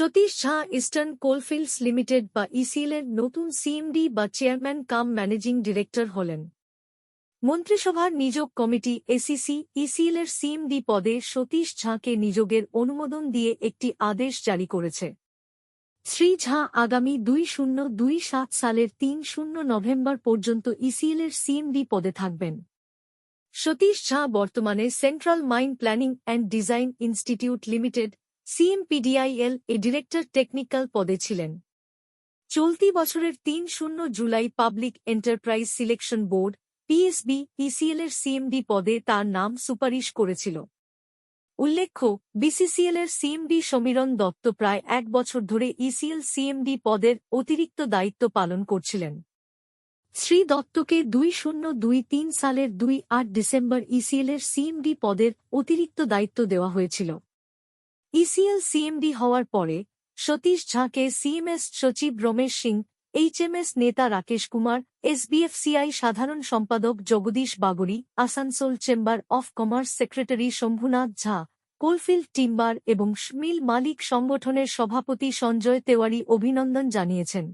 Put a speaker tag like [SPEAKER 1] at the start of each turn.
[SPEAKER 1] Satish Jha Eastern Coalfields Limited বা ইসিএলের নতুন সিএমডি বা চেয়ারম্যান কাম ম্যানেজিং ডিরেক্টর হলেন। মন্ত্রিসভার নিযোগ কমিটি এসিসি ইসিএলের সিএমডি পদে সতীশ ঝাকে নিযোগের অনুমোদন দিয়ে একটি আদেশ জারি করেছে। শ্রী ঝা আগামী দুই শূন্য দুই সাত সালের তিন শূন্য নভেম্বর পর্যন্ত ইসিএলের সিএমডি পদে থাকবেন। সতীশ ঝা বর্তমানে Central Mine Planning and Design Institute Limited CMPDIL A director technical পদে ছিলেন। চলতি বছরের তিন শূন্য July public enterprise selection board, PSB ইসিএলের CMD পদে তার নাম সুপারিশ করেছিল। উল্লেখ্য বিসিসিএলের সিএমডি সমীরণ দত্ত প্রায় এক বছর ধরে ইসিএল সিএমডি পদের অতিরিক্ত দায়িত্ব পালন করছিলেন। শ্রী দত্তকে দুই শূন্য দুই তিন সালের দুই আট ডিসেম্বর ইসিএলের সিএমডি পদের অতিরিক্ত দায়িত্ব দেওয়া হয়েছিল। ইসিএল সিএমডি হওয়ার পরে, সতীশ ঝাঁকে সিএমএস সচিব রমেশ সিং এইচএমএস নেতা রাকেশ কুমার এসবিএফসিআই সাধারণ সম্পাদক Jagdish Bagri, Asansol chamber of commerce secretary Shambhunath Jha, coalfield timber এবং মিল মালিক সংগঠনের সভাপতি সঞ্জয় তেওয়ারি অভিনন্দন জানিয়েছেন।